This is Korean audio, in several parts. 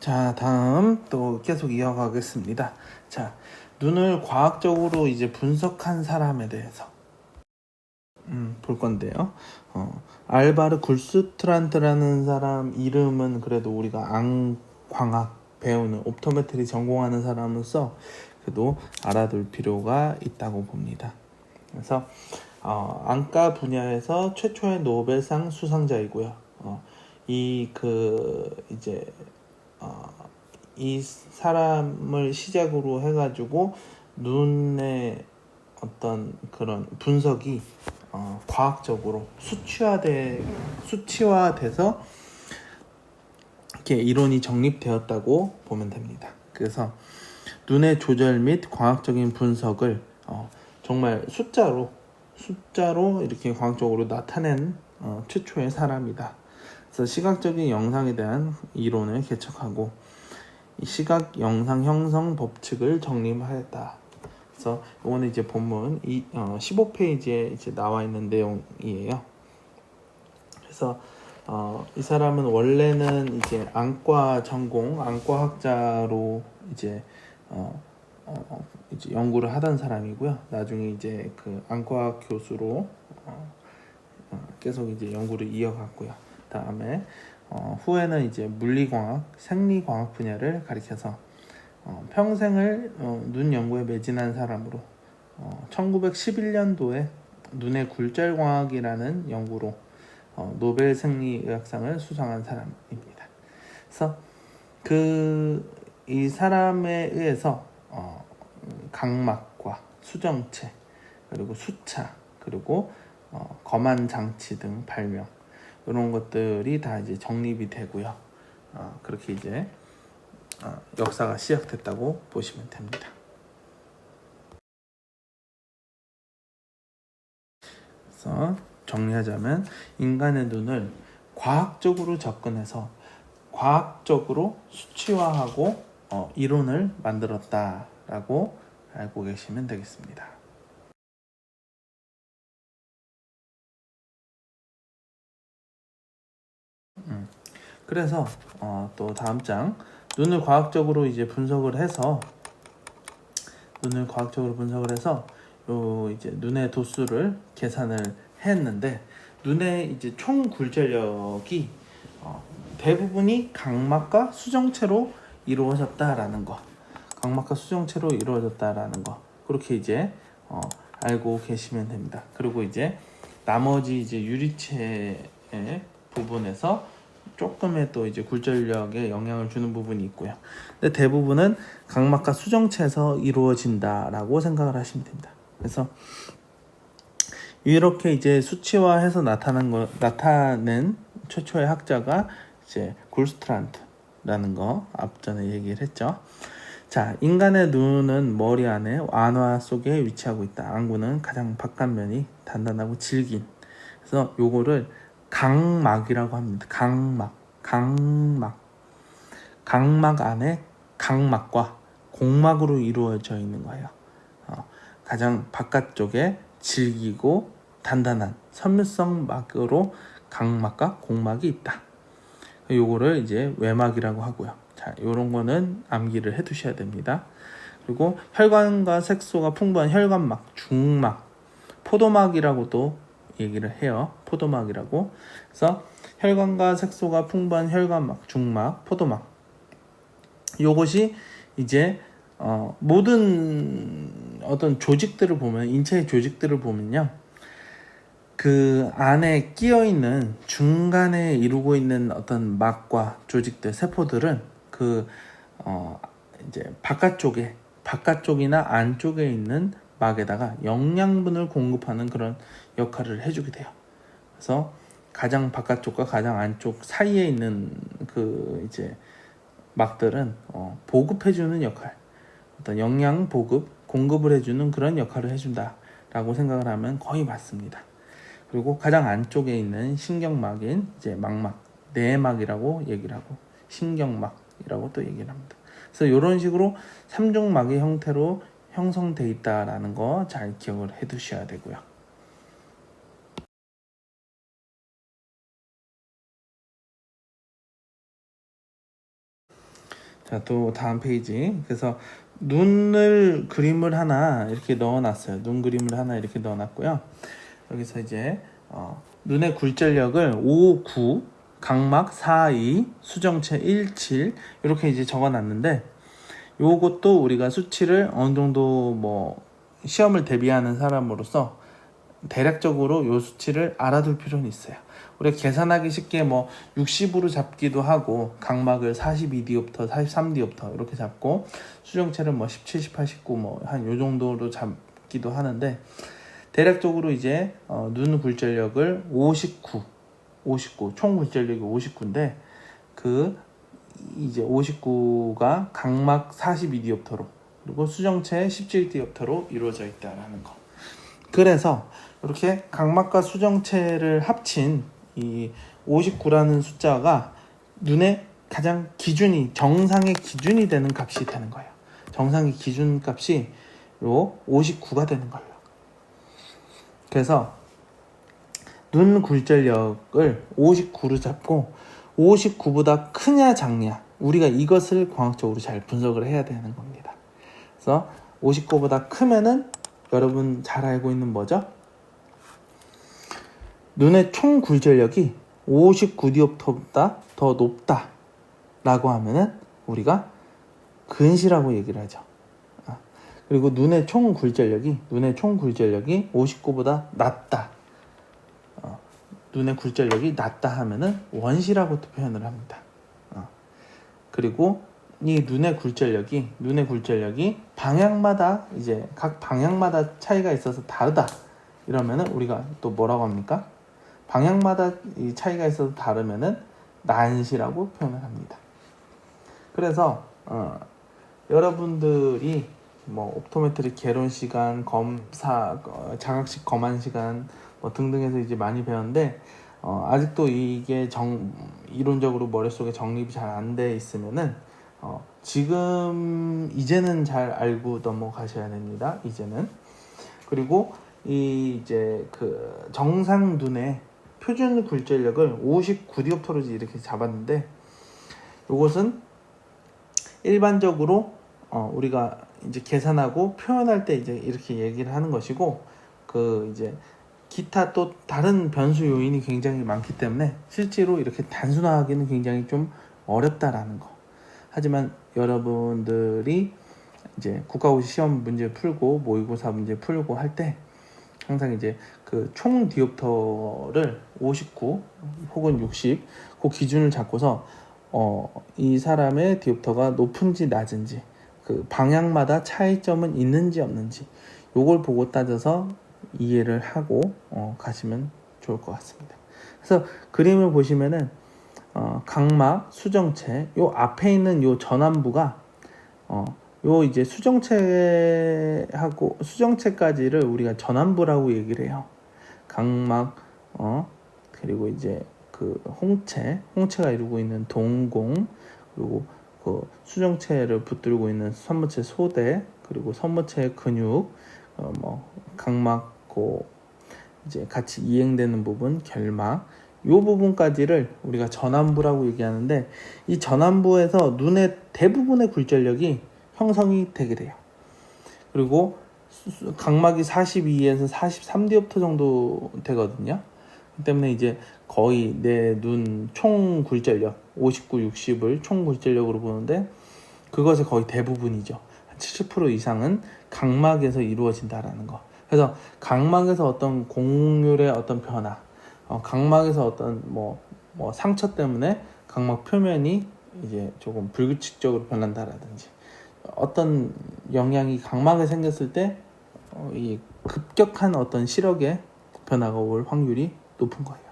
자, 다음 또 계속 이어가겠습니다. 자, 눈을 과학적으로 이제 분석한 사람에 대해서 음, 볼 건데요. 어, 알바르 굴스트란트라는 사람 이름은 그래도 우리가 앙광학 배우는 옵토메트리 전공하는 사람으로서 그래도 알아둘 필요가 있다고 봅니다. 그래서 어, 안과 분야에서 최초의 노벨상 수상자이고요. 어, 이 그 이제 어, 이 사람을 시작으로 해가지고 눈의 어떤 그런 분석이 어, 과학적으로 수치화돼 수치화돼서 이렇게 이론이 정립되었다고 보면 됩니다. 그래서 눈의 조절 및 과학적인 분석을 어, 정말 숫자로 숫자로 이렇게 과학적으로 나타낸 어, 최초의 사람이다. 그래서 시각적인 영상에 대한 이론을 개척하고 이 시각 영상 형성 법칙을 정립하였다. 그래서 이거는 이제 본문 이 어, 15페이지에 이제 나와 있는 내용이에요. 그래서 어, 이 사람은 원래는 이제 안과 전공, 안과학자로 이제 어, 어, 이제 연구를 하던 사람이고요. 나중에 이제 그 안과학 교수로 어, 어, 계속 이제 연구를 이어갔고요. 다음에 어, 후에는 이제 물리광학, 생리광학 분야를 가리켜서 어, 평생을 어, 눈 연구에 매진한 사람으로 어, 1911년도에 눈의 굴절광학이라는 연구로 어, 노벨 생리의학상을 수상한 사람입니다. 그래서 그 이 사람에 의해서 어, 각막과 수정체 그리고 수차 그리고 어, 검안 장치 등 발명 이런 것들이 다 이제 정립이 되고요. 어, 그렇게 이제 어, 역사가 시작됐다고 보시면 됩니다. 그래서 정리하자면 인간의 눈을 과학적으로 접근해서 과학적으로 수치화하고 어, 이론을 만들었다라고 알고 계시면 되겠습니다. 그래서 어, 또 다음 장. 눈을 과학적으로 이제 분석을 해서 눈을 과학적으로 분석을 해서 요 이제 눈의 도수를 계산을 했는데 눈의 이제 총 굴절력이 어, 대부분이 각막과 수정체로 이루어졌다라는 거, 각막과 수정체로 이루어졌다라는 거. 그렇게 이제 어, 알고 계시면 됩니다. 그리고 이제 나머지 이제 유리체의 부분에서 조금의 또 이제 굴절력에 영향을 주는 부분이 있고요. 근데 대부분은 각막과 수정체에서 이루어진다라고 생각을 하시면 됩니다. 그래서 이렇게 이제 수치화해서 나타난 거 나타낸 최초의 학자가 이제 굴스트란트라는 거 앞전에 얘기를 했죠. 자, 인간의 눈은 머리 안에 안화 속에 위치하고 있다. 안구는 가장 바깥면이 단단하고 질긴. 그래서 요거를 각막이라고 합니다. 각막, 각막, 각막 안에 각막과 공막으로 이루어져 있는 거예요. 어, 가장 바깥쪽에 질기고 단단한 섬유성 막으로 각막과 공막이 있다. 요거를 이제 외막이라고 하고요. 자, 요런 거는 암기를 해 두셔야 됩니다. 그리고 혈관과 색소가 풍부한 혈관막, 중막, 포도막이라고도 얘기를 해요. 포도막이라고. 그래서 혈관과 색소가 풍부한 혈관막, 중막, 포도막. 요것이 이제 어, 모든 어떤 조직들을 보면 인체의 조직들을 보면요. 그 안에 끼어 있는 중간에 이루고 있는 어떤 막과 조직들, 세포들은 그 어, 이제 바깥쪽에 바깥쪽이나 안쪽에 있는 막에다가 영양분을 공급하는 그런 역할을 해주게 돼요. 그래서 가장 바깥쪽과 가장 안쪽 사이에 있는 그 이제 막들은 어, 보급해주는 역할, 어떤 영양 보급, 공급을 해주는 그런 역할을 해준다라고 생각을 하면 거의 맞습니다. 그리고 가장 안쪽에 있는 신경막인 이제 망막, 내막이라고 얘기를 하고 신경막이라고 또 얘기를 합니다. 그래서 이런 식으로 삼중막의 형태로 형성돼 있다라는 거 잘 기억을 해 두셔야 되고요. 자, 또 다음 페이지. 그래서 눈을 그림을 하나 이렇게 넣어놨어요. 눈 그림을 하나 이렇게 넣어놨고요. 여기서 이제 어, 눈의 굴절력을 5, 9, 각막 4, 2, 수정체 1, 7 이렇게 이제 적어놨는데 요것도 우리가 수치를 어느 정도 뭐 시험을 대비하는 사람으로서 대략적으로 요 수치를 알아둘 필요는 있어요. 우리가 계산하기 쉽게 뭐 60으로 잡기도 하고 각막을 42디옵터, 43디옵터 이렇게 잡고 수정체를 뭐 17, 18, 19 뭐 한 요 정도로 잡기도 하는데 대략적으로 이제 어, 눈 굴절력을 59, 59, 총 굴절력이 59인데 그 이제 59가 각막 42디옵터로 그리고 수정체 17디옵터로 이루어져 있다라는 거. 그래서 이렇게 각막과 수정체를 합친 이 59라는 숫자가 눈에 가장 기준이 정상의 기준이 되는 값이 되는 거예요. 정상의 기준 값이 요 59가 되는 걸로. 그래서 눈 굴절력을 59로 잡고 59보다 크냐 작냐 우리가 이것을 광학적으로 잘 분석을 해야 되는 겁니다. 그래서 59보다 크면은 여러분 잘 알고 있는 뭐죠? 눈의 총 굴절력이 59디옵터보다 더 높다 라고 하면은 우리가 근시라고 얘기를 하죠. 아, 그리고 눈의 총 굴절력이 눈의 총 굴절력이 59보다 낮다. 어, 눈의 굴절력이 낮다 하면은 원시라고 또 표현을 합니다. 어, 그리고 이 눈의 굴절력이 눈의 굴절력이 방향마다 이제 각 방향마다 차이가 있어서 다르다. 이러면은 우리가 또 뭐라고 합니까? 방향마다 이 차이가 있어서 다르면은 난시라고 표현을 합니다. 그래서 어, 여러분들이 뭐 옵토메트리 개론 시간, 검사, 어, 자각식 검안 시간 뭐 등등해서 이제 많이 배웠는데 어, 아직도 이게 정 이론적으로 머릿속에 정립이 잘 안 돼 있으면은 어, 지금 이제는 잘 알고 넘어가셔야 됩니다. 이제는 그리고 이 이제 그 정상 눈의 표준 굴절력을 59디옵터로 이렇게 잡았는데 이것은 일반적으로 어, 우리가 이제 계산하고 표현할 때 이제 이렇게 얘기를 하는 것이고 그 이제 기타 또 다른 변수 요인이 굉장히 많기 때문에 실제로 이렇게 단순화하기는 굉장히 좀 어렵다라는 거. 하지만 여러분들이 이제 국가고시 시험 문제 풀고 모의고사 문제 풀고 할 때 항상 이제 그 총 디옵터를 59 혹은 60 그 기준을 잡고서 어 이 사람의 디옵터가 높은지 낮은지 그 방향마다 차이점은 있는지 없는지 요걸 보고 따져서 이해를 하고 어 가시면 좋을 것 같습니다. 그래서 그림을 보시면은 어, 각막, 수정체, 요 앞에 있는 요 전완부가 어, 요 이제 수정체하고 수정체까지를 우리가 전완부라고 얘기를 해요. 각막, 어, 그리고 이제 그 홍채, 홍채가 이루고 있는 동공, 그리고 그 수정체를 붙들고 있는 선무체 소대, 그리고 선무체 근육, 어, 뭐 각막, 고 이제 같이 이행되는 부분 결막, 요 부분까지를 우리가 전완부라고 얘기하는데 이 전완부에서 눈의 대부분의 굴절력이 형성이 되게 돼요. 그리고 각막이 42에서 43디옵터 정도 되거든요. 그 때문에 이제 거의 내 눈 총 굴절력 59, 60을 총 굴절력으로 보는데 그것의 거의 대부분이죠. 70% 이상은 각막에서 이루어진다라는 거. 그래서 각막에서 어떤 공률의 어떤 변화, 어, 각막에서 어떤 뭐, 뭐 상처 때문에 각막 표면이 이제 조금 불규칙적으로 변한다라든지 어떤 영향이 각막에 생겼을 때 어, 이 급격한 어떤 시력의 변화가 올 확률이 높은 거예요.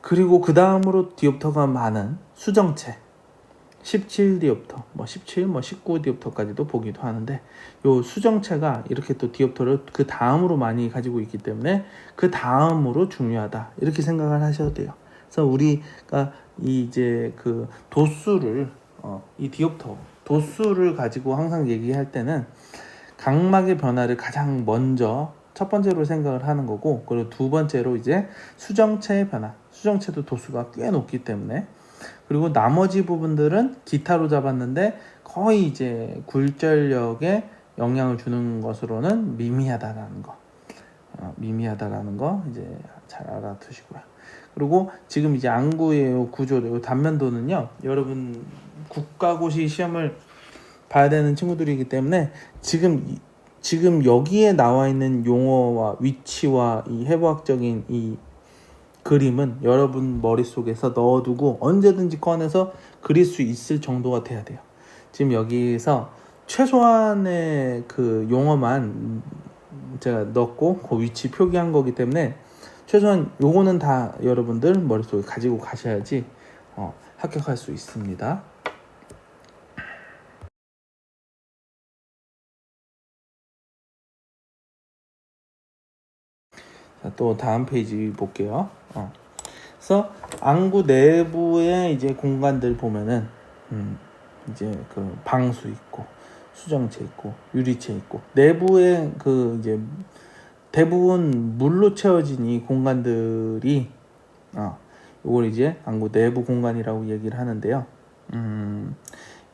그리고 그 다음으로 디옵터가 많은 수정체 17디옵터, 뭐 17, 뭐 19디옵터까지도 보기도 하는데 요 수정체가 이렇게 또 디옵터를 그 다음으로 많이 가지고 있기 때문에 그 다음으로 중요하다 이렇게 생각을 하셔도 돼요. 그래서 우리가 이 이제 그 도수를 어, 이 디옵터 도수를 가지고 항상 얘기할 때는 각막의 변화를 가장 먼저 첫 번째로 생각을 하는 거고 그리고 두 번째로 이제 수정체의 변화 수정체도 도수가 꽤 높기 때문에 그리고 나머지 부분들은 기타로 잡았는데 거의 이제 굴절력에 영향을 주는 것으로는 미미하다라는 거. 어, 미미하다라는 거 이제 잘 알아두시고요. 그리고 지금 이제 안구의 요 구조, 요 단면도는요, 여러분 국가고시 시험을 봐야 되는 친구들이기 때문에 지금 이- 지금 여기에 나와 있는 용어와 위치와 이 해부학적인 이 그림은 여러분 머릿속에서 넣어두고 언제든지 꺼내서 그릴 수 있을 정도가 돼야 돼요. 지금 여기서 최소한의 그 용어만 제가 넣고 그 위치 표기한 거기 때문에 최소한 요거는 다 여러분들 머릿속에 가지고 가셔야지 어, 합격할 수 있습니다. 자, 또 다음 페이지 볼게요. 어. 그래서 안구 내부의 이제 공간들 보면은 음, 이제 그 방수 있고 수정체 있고 유리체 있고 내부에 그 이제 대부분 물로 채워진 이 공간들이 어, 이걸 이제 안구 내부 공간이라고 얘기를 하는데요. 음,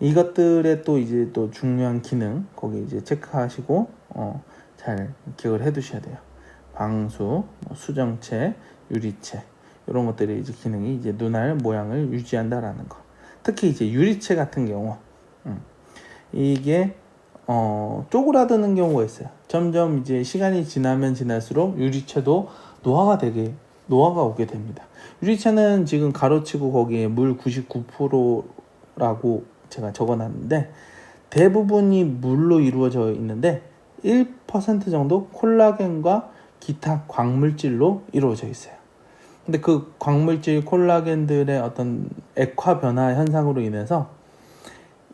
이것들의 또 이제 또 중요한 기능 거기 이제 체크하시고 어, 잘 기억을 해두셔야 돼요. 방수, 뭐 수정체, 유리체 이런 것들이 이제 기능이 이제 눈알 모양을 유지한다라는 거. 특히 이제 유리체 같은 경우 음, 이게 어, 쪼그라드는 경우가 있어요. 점점 이제 시간이 지나면 지날수록 유리체도 노화가 되게 노화가 오게 됩니다. 유리체는 지금 가로치고 거기에 물 99%라고 제가 적어놨는데 대부분이 물로 이루어져 있는데 1% 정도 콜라겐과 기타 광물질로 이루어져 있어요. 근데 그 광물질 콜라겐들의 어떤 액화 변화 현상으로 인해서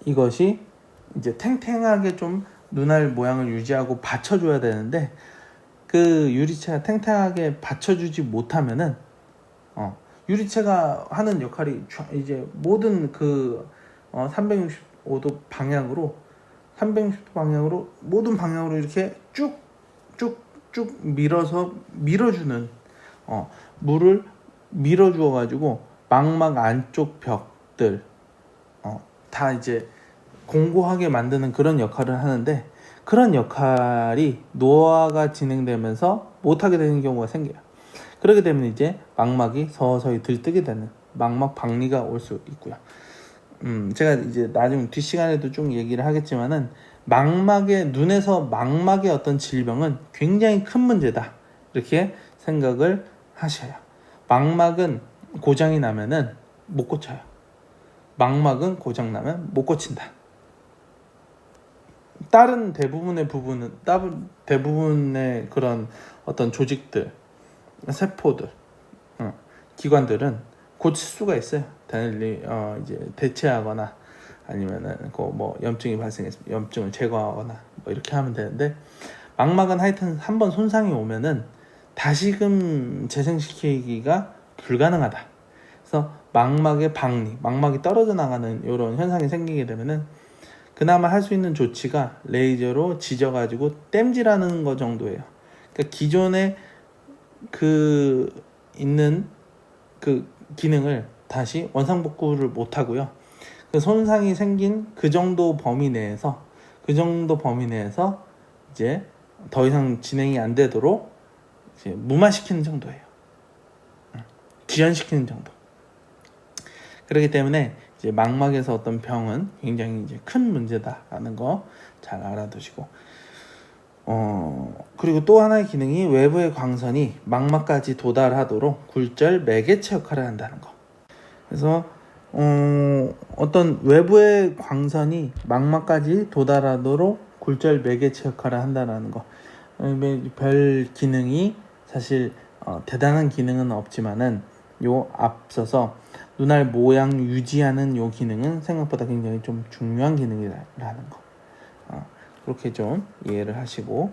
이것이 이제 탱탱하게 좀 눈알 모양을 유지하고 받쳐줘야 되는데 그 유리체가 탱탱하게 받쳐주지 못하면은 어, 유리체가 하는 역할이 좌- 이제 모든 그 어, 365도 방향으로 360도 방향으로 모든 방향으로 이렇게 쭉쭉 쭉 밀어서 밀어주는 어, 물을 밀어주어 가지고 망막 안쪽 벽들 어, 다 이제 공고하게 만드는 그런 역할을 하는데 그런 역할이 노화가 진행되면서 못하게 되는 경우가 생겨요. 그렇게 되면 이제 망막이 서서히 들뜨게 되는 망막 박리가 올 수 있고요. 음, 제가 이제 나중 뒷 시간에도 쭉 얘기를 하겠지만은 망막의 눈에서 망막의 어떤 질병은 굉장히 큰 문제다 이렇게 생각을 하셔요. 망막은 고장이 나면은 못 고쳐요. 망막은 고장 나면 못 고친다. 다른 대부분의 부분은 다른 대부분의 그런 어떤 조직들, 세포들, 어, 기관들은 고칠 수가 있어요. 달리 어, 이제 대체하거나 아니면은 그 뭐 염증이 발생했으면 염증을 제거하거나 뭐 이렇게 하면 되는데 망막은 하여튼 한 번 손상이 오면은 다시금 재생시키기가 불가능하다. 그래서 망막의 박리, 망막이 떨어져 나가는 이런 현상이 생기게 되면은 그나마 할 수 있는 조치가 레이저로 지져가지고 땜질하는 거 정도예요. 그러니까 기존에 그 있는 그 기능을 다시 원상복구를 못 하고요. 그 손상이 생긴 그 정도 범위 내에서 그 정도 범위 내에서 이제 더 이상 진행이 안 되도록 이제 무마시키는 정도예요. 응. 지연시키는 정도. 그렇기 때문에 이제 망막에서 어떤 병은 굉장히 이제 큰 문제다라는 거 잘 알아두시고 어 그리고 또 하나의 기능이 외부의 광선이 망막까지 도달하도록 굴절 매개체 역할을 한다는 거. 그래서 어 어떤 외부의 광선이 망막까지 도달하도록 굴절 매개체 역할을 한다는 거. 어, 별 기능이 사실 어, 대단한 기능은 없지만은 요 앞서서 눈알 모양 유지하는 요 기능은 생각보다 굉장히 좀 중요한 기능이라는 거. 어, 그렇게 좀 이해를 하시고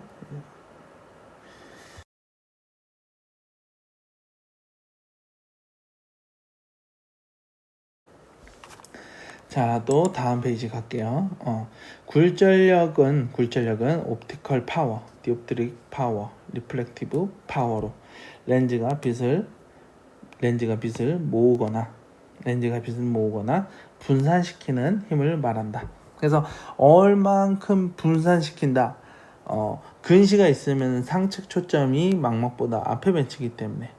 자, 또 다음 페이지 갈게요. 어, 굴절력은 굴절력은 옵티컬 파워, 디옵트릭 파워, 리플렉티브 파워로 렌즈가 빛을 렌즈가 빛을 모으거나 렌즈가 빛을 모으거나 분산시키는 힘을 말한다. 그래서 얼만큼 분산시킨다. 어, 근시가 있으면 상측 초점이 망막보다 앞에 맺히기 때문에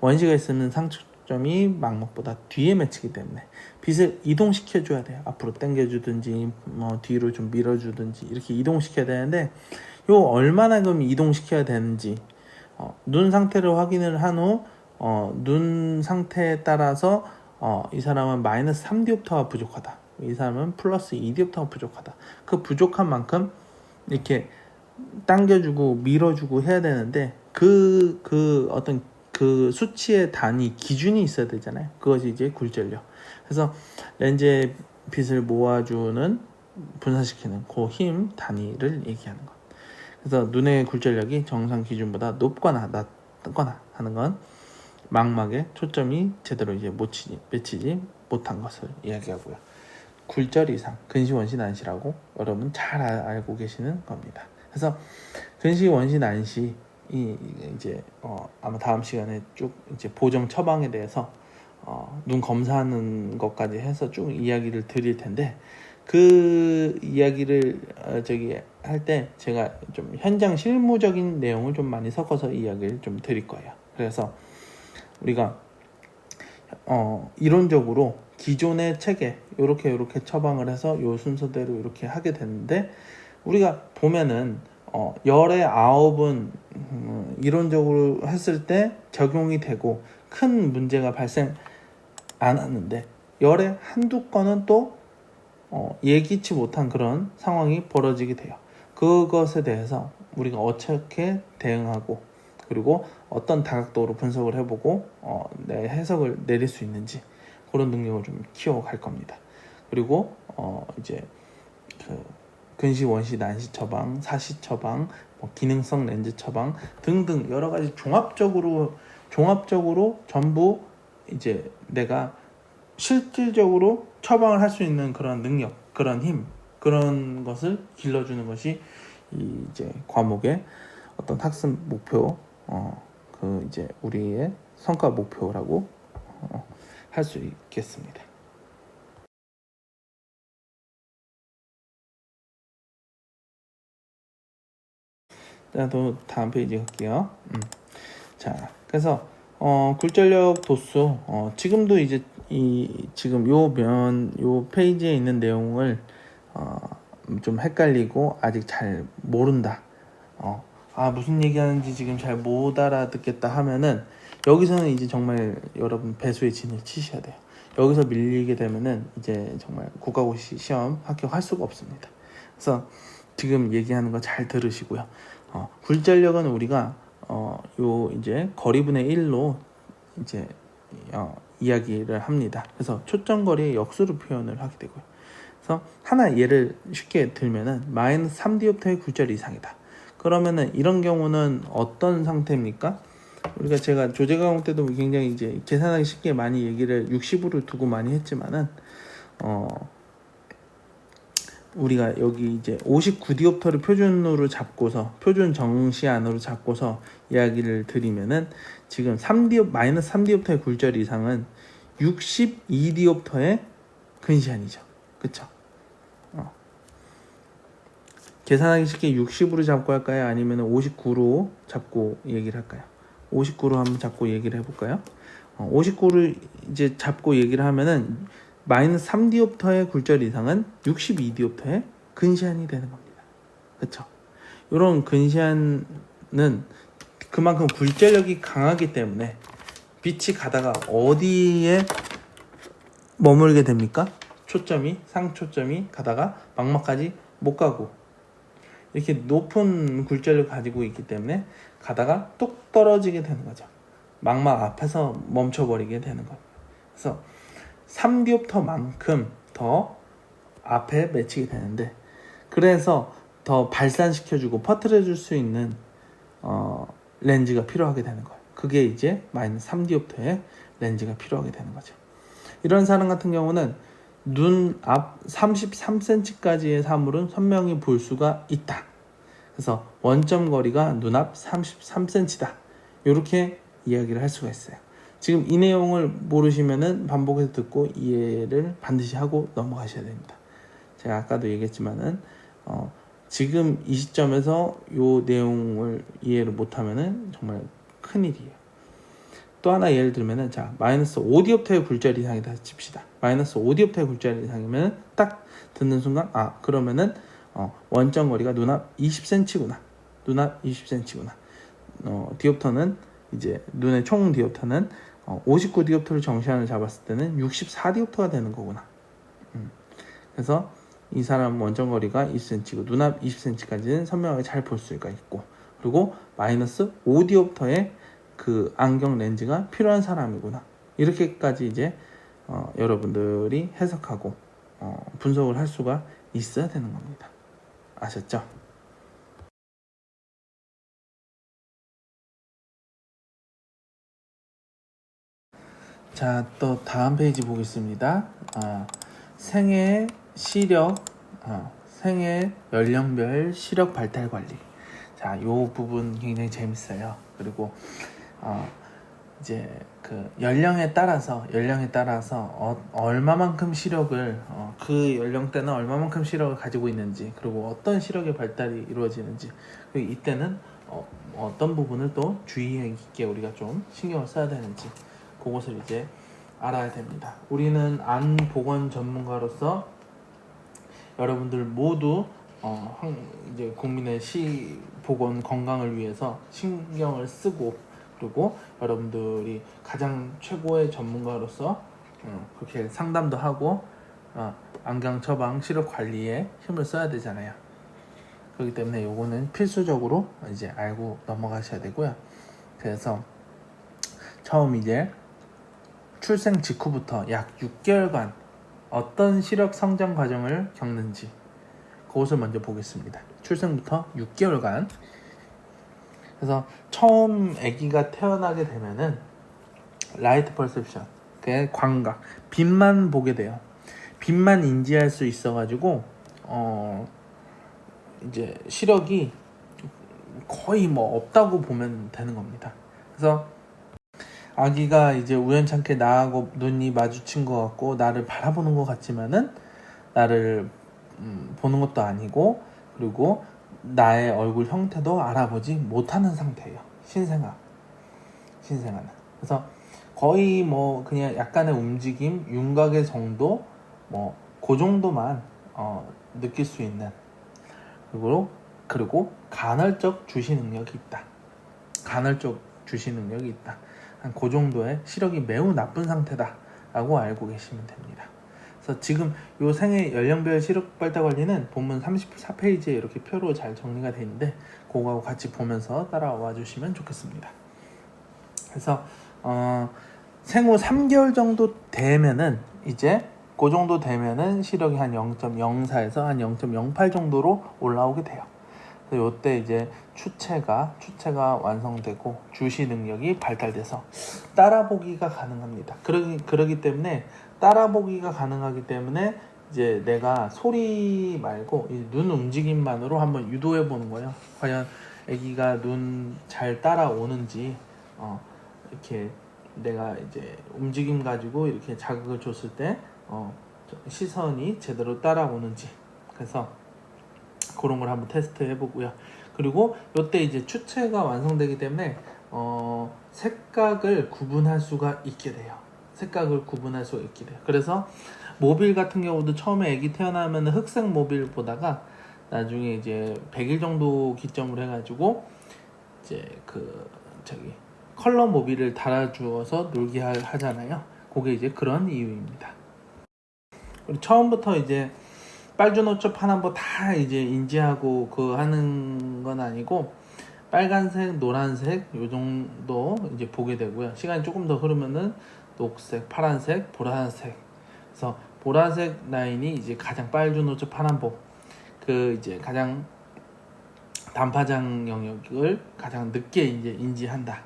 원시가 있으면 상측 초점이 망막보다 뒤에 맺히기 때문에 빛을 이동시켜 줘야 돼요. 앞으로 당겨 주든지 뭐 뒤로 좀 밀어 주든지 이렇게 이동시켜야 되는데 요 얼마나 그럼 이동시켜야 되는지 어, 눈 상태를 확인을 한 후 어, 눈 상태에 따라서 어, 이 사람은 마이너스 3디옵터가 부족하다. 이 사람은 플러스 2디옵터가 부족하다. 그 부족한 만큼 이렇게 당겨주고 밀어주고 해야 되는데 그, 그 어떤 그 수치의 단위 기준이 있어야 되잖아요. 그것이 이제 굴절력. 그래서 렌즈의 빛을 모아주는 분산시키는 그 힘 단위를 얘기하는 것. 그래서 눈의 굴절력이 정상 기준보다 높거나 낮거나 하는 건 망막에 초점이 제대로 이제 못 치지, 맺히지 못한 것을 이야기하고요. 굴절 이상, 근시 원시 난시라고 여러분 잘 아- 알고 계시는 겁니다. 그래서 근시 원시 난시 이 이제 어 아마 다음 시간에 쭉 이제 보정 처방에 대해서 어 눈 검사하는 것까지 해서 쭉 이야기를 드릴 텐데 그 이야기를 어 저기 할 때 제가 좀 현장 실무적인 내용을 좀 많이 섞어서 이야기를 좀 드릴 거예요. 그래서 우리가 어 이론적으로 기존의 책에 이렇게 이렇게 처방을 해서 요 순서대로 이렇게 하게 되는데 우리가 보면은 어 열의 아홉은 음, 이론적으로 했을 때 적용이 되고 큰 문제가 발생 안 하는데 열의 한두 건은 또 어, 예기치 못한 그런 상황이 벌어지게 돼요. 그것에 대해서 우리가 어떻게 대응하고 그리고 어떤 다각도로 분석을 해보고 어, 내 해석을 내릴 수 있는지 그런 능력을 좀 키워갈 겁니다. 그리고 어, 이제 그 근시, 원시, 난시 처방, 사시 처방, 뭐 기능성 렌즈 처방 등등 여러 가지 종합적으로 종합적으로 전부 이제 내가 실질적으로 처방을 할 수 있는 그런 능력, 그런 힘, 그런 것을 길러주는 것이 이 이제 과목의 어떤 학습 목표, 어, 그 이제 우리의 성과 목표라고 어, 할수 있겠습니다. 자, 또 다음 페이지 갈게요. 음. 자, 그래서 어, 굴절력 도수 어, 지금도 이제 이 지금 요면요 페이지에 있는 내용을 어, 좀 헷갈리고 아직 잘 모른다. 어, 아 무슨 얘기하는지 지금 잘 못 알아듣겠다 하면은 여기서는 이제 정말 여러분 배수의 진을 치셔야 돼요. 여기서 밀리게 되면은 이제 정말 국가고시 시험 합격할 수가 없습니다. 그래서 지금 얘기하는 거 잘 들으시고요. 어, 굴절력은 우리가 어, 요 이제 거리분의 1로 이제 어, 이야기를 합니다. 그래서 초점거리의 역수로 표현을 하게 되고요. 그래서 하나 예를 쉽게 들면은 마이너스 3디옵터의 굴절 이상이다. 그러면은 이런 경우는 어떤 상태입니까? 우리가 제가 조제 과목 때도 굉장히 이제 계산하기 쉽게 많이 얘기를 60으로 두고 많이 했지만은 어 우리가 여기 이제 59디옵터를 표준으로 잡고서 표준 정시 안으로 잡고서 이야기를 드리면은 지금 3디옵 마이너스 3디옵터의 굴절 이상은 62디옵터의 근시안이죠. 그쵸? 어. 계산하기 쉽게 60으로 잡고 할까요? 아니면 59로 잡고 얘기를 할까요? 59로 한번 잡고 얘기를 해볼까요? 어, 59를 이제 잡고 얘기를 하면은 마이너스 3디옵터의 굴절 이상은 62디옵터의 근시안이 되는 겁니다. 그쵸? 이런 근시안은 그만큼 굴절력이 강하기 때문에 빛이 가다가 어디에 머물게 됩니까? 초점이 상초점이 가다가 망막까지 못 가고 이렇게 높은 굴절을 가지고 있기 때문에 가다가 뚝 떨어지게 되는 거죠. 망막 앞에서 멈춰버리게 되는 겁니다. 그래서 3디옵터만큼 더 앞에 맺히게 되는데 그래서 더 발산시켜주고 퍼뜨려줄 수 있는 어, 렌즈가 필요하게 되는 거예요. 그게 이제 마이너스 3디옵터의 렌즈가 필요하게 되는 거죠. 이런 사람 같은 경우는 눈 앞 33cm까지의 사물은 선명히 볼 수가 있다. 그래서 원점 거리가 눈앞 33cm다. 이렇게 이야기를 할 수가 있어요. 지금 이 내용을 모르시면은 반복해서 듣고 이해를 반드시 하고 넘어가셔야 됩니다. 제가 아까도 얘기했지만은 어, 지금 이 시점에서 요 내용을 이해를 못하면은 정말 큰일이에요. 또 하나 예를 들면은 자 마이너스 5디옵터의 굴절 이상이다 칩시다. 마이너스 5디옵터의 굴절 이상이면 딱 듣는 순간 아 그러면은 어, 원점 거리가 눈앞 20cm구나. 눈앞 20cm구나. 어, 디옵터는 이제 눈의 총 디옵터는 어, 59 디옵터를 정시안을 잡았을 때는 64 디옵터가 되는 거구나. 음. 그래서 이 사람 원점 거리가 20cm고 눈앞 20cm까지는 선명하게 잘 볼 수가 있고 그리고 마이너스 5 디옵터의 그 안경 렌즈가 필요한 사람이구나. 이렇게까지 이제 어, 여러분들이 해석하고 어, 분석을 할 수가 있어야 되는 겁니다. 아셨죠? 자, 또 다음 페이지 보겠습니다. 아, 생애 시력, 아, 생애 연령별 시력 발달 관리. 자, 요 부분 굉장히 재밌어요. 그리고 어, 이제 그 연령에 따라서 연령에 따라서 어, 얼마만큼 시력을 어, 그 연령대는 얼마만큼 시력을 가지고 있는지 그리고 어떤 시력의 발달이 이루어지는지 그리고 이때는 어, 어떤 부분을 또 주의 깊게 우리가 좀 신경을 써야 되는지 그것을 이제 알아야 됩니다. 우리는 안 보건 전문가로서 여러분들 모두 어, 한- 이제 국민의 시 보건 건강을 위해서 신경을 쓰고 그리고 여러분들이 가장 최고의 전문가로서 어, 그렇게 상담도 하고 어, 안경 처방 시력 관리에 힘을 써야 되잖아요. 그렇기 때문에 요거는 필수적으로 이제 알고 넘어가셔야 되고요. 그래서 처음 이제 출생 직후부터 약 6개월간 어떤 시력 성장 과정을 겪는지 그것을 먼저 보겠습니다. 출생부터 6개월간 그래서 처음 아기가 태어나게 되면은 라이트 퍼셉션, 그 광각, 빛만 보게 돼요. 빛만 인지할 수 있어가지고 어 이제 시력이 거의 뭐 없다고 보면 되는 겁니다. 그래서 아기가 이제 우연찮게 나하고 눈이 마주친 것 같고 나를 바라보는 것 같지만은 나를 음, 보는 것도 아니고 그리고 나의 얼굴 형태도 알아보지 못하는 상태예요. 신생아. 신생아는. 그래서 거의 뭐 그냥 약간의 움직임, 윤곽의 정도, 뭐 그 정도만 어, 느낄 수 있는 그리고 그리고 간헐적 주시 능력이 있다. 간헐적 주시 능력이 있다. 한 그 정도의 시력이 매우 나쁜 상태다라고 알고 계시면 됩니다. 그래서 지금 요 생애 연령별 시력 발달 관리는 본문 34페이지에 이렇게 표로 잘 정리가 되어 있는데 그거하고 같이 보면서 따라와 주시면 좋겠습니다. 그래서 어, 생후 3개월 정도 되면은 이제 그 정도 되면은 시력이 한 0.04에서 한 0.08 정도로 올라오게 돼요. 요때 이제 추체가 추체가 완성되고 주시 능력이 발달돼서 따라보기가 가능합니다. 그러기 그러기 때문에 따라보기가 가능하기 때문에 이제 내가 소리 말고 이눈 움직임만으로 한번 유도해 보는 거예요. 과연 아기가 눈 잘 따라오는지 어, 이렇게 내가 이제 움직임 가지고 이렇게 자극을 줬을 때 어, 시선이 제대로 따라오는지 그래서 그런 걸 한번 테스트 해보고요. 그리고 이때 이제 추체가 완성되기 때문에 어, 색각을 구분할 수가 있게 돼요. 색각을 구분할 수가 있게 돼요. 그래서 모빌 같은 경우도 처음에 아기 태어나면 흑색 모빌 보다가 나중에 이제 100일 정도 기점으로 해가지고 이제 그 저기 컬러 모빌을 달아주어서 놀게 하- 하잖아요. 그게 이제 그런 이유입니다. 그리고 처음부터 이제 빨주노초 파남보 다 이제 인지하고 그 하는 건 아니고 빨간색, 노란색 요 정도 이제 보게 되고요. 시간이 조금 더 흐르면은 녹색, 파란색, 보라색. 그래서 보라색 라인이 이제 가장 빨주 노초 파남보 그 이제 가장 단파장 영역을 가장 늦게 이제 인지한다.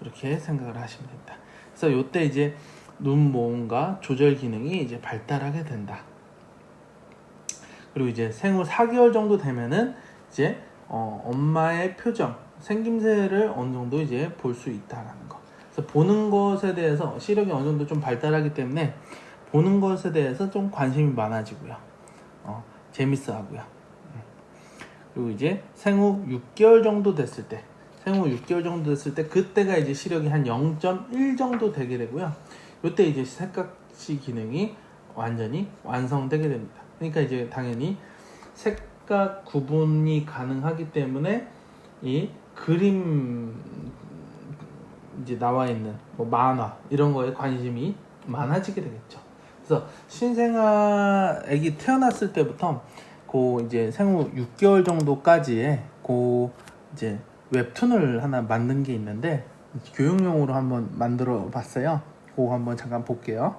이렇게 생각을 하시면 됩니다. 그래서 요때 이제 눈 모음과 조절 기능이 이제 발달하게 된다. 그리고 이제 생후 4개월 정도 되면은 이제 어, 엄마의 표정, 생김새를 어느 정도 이제 볼 수 있다라는 거. 그래서 보는 것에 대해서 시력이 어느 정도 좀 발달하기 때문에 보는 것에 대해서 좀 관심이 많아지고요. 어, 재밌어 하고요. 음. 그리고 이제 생후 6개월 정도 됐을 때, 생후 6개월 정도 됐을 때, 그때가 이제 시력이 한 0.1 정도 되게 되고요. 이때 이제 색각시 기능이 완전히 완성되게 됩니다. 그러니까 이제 당연히 색각 구분이 가능하기 때문에 이 그림 이제 나와 있는 뭐 만화 이런 거에 관심이 많아지게 되겠죠. 그래서 신생아 아기 태어났을 때부터 그 이제 생후 6개월 정도까지의 그 이제 웹툰을 하나 만든 게 있는데 교육용으로 한번 만들어 봤어요. 그거 한번 잠깐 볼게요.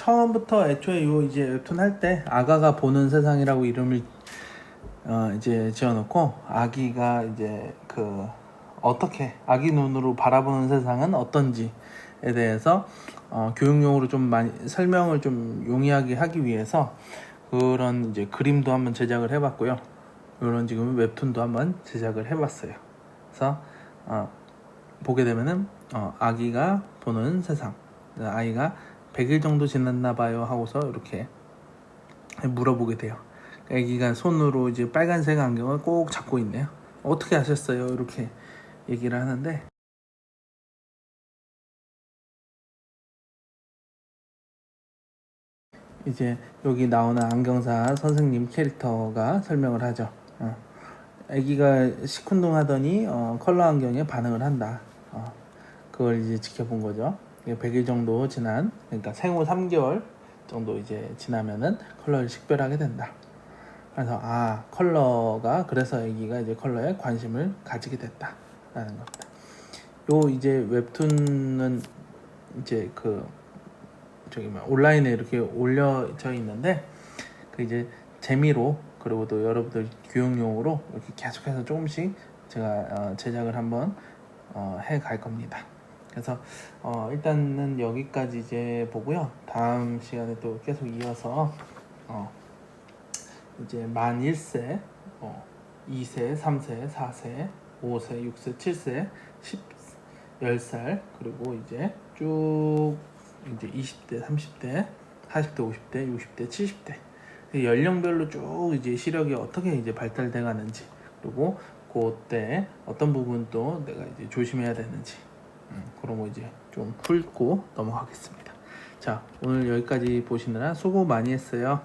처음부터 애초에 요 이제 웹툰 할 때 아가가 보는 세상이라고 이름을 어 이제 지어놓고 아기가 이제 그 어떻게 아기 눈으로 바라보는 세상은 어떤지에 대해서 어 교육용으로 좀 많이 설명을 좀 용이하게 하기 위해서 그런 이제 그림도 한번 제작을 해봤고요. 이런 지금 웹툰도 한번 제작을 해봤어요. 그래서 어 보게 되면은 어 아기가 보는 세상 아이가 100일 정도 지났나 봐요 하고서 이렇게 물어보게 돼요. 아기가 손으로 이제 빨간색 안경을 꼭 잡고 있네요. 어떻게 하셨어요? 이렇게 얘기를 하는데 이제 여기 나오는 안경사 선생님 캐릭터가 설명을 하죠. 어. 아기가 시큰둥하더니 어, 컬러 안경에 반응을 한다. 어. 그걸 이제 지켜본 거죠. 100일 정도 지난 그러니까 생후 3개월 정도 이제 지나면은 컬러를 식별하게 된다. 그래서 아 컬러가 그래서 아기가 이제 컬러에 관심을 가지게 됐다라는 겁니다. 요 이제 웹툰은 이제 그 저기 뭐 온라인에 이렇게 올려져 있는데 그 이제 재미로 그리고 또 여러분들 교육용으로 이렇게 계속해서 조금씩 제가 어, 제작을 한번 어, 해 갈 겁니다. 그래서 어, 일단은 여기까지 이제 보고요. 다음 시간에 또 계속 이어서 어, 이제 만 1세, 어, 2세, 3세, 4세, 5세, 6세, 7세, 10, 10살 그리고 이제 쭉 이제 20대, 30대, 40대, 50대, 60대, 70대 연령별로 쭉 이제 시력이 어떻게 이제 발달돼 가는지 그리고 그때 어떤 부분 또 내가 이제 조심해야 되는지 음, 그런 거 이제 좀 풀고 넘어가겠습니다. 자 오늘 여기까지 보시느라 수고 많이 했어요.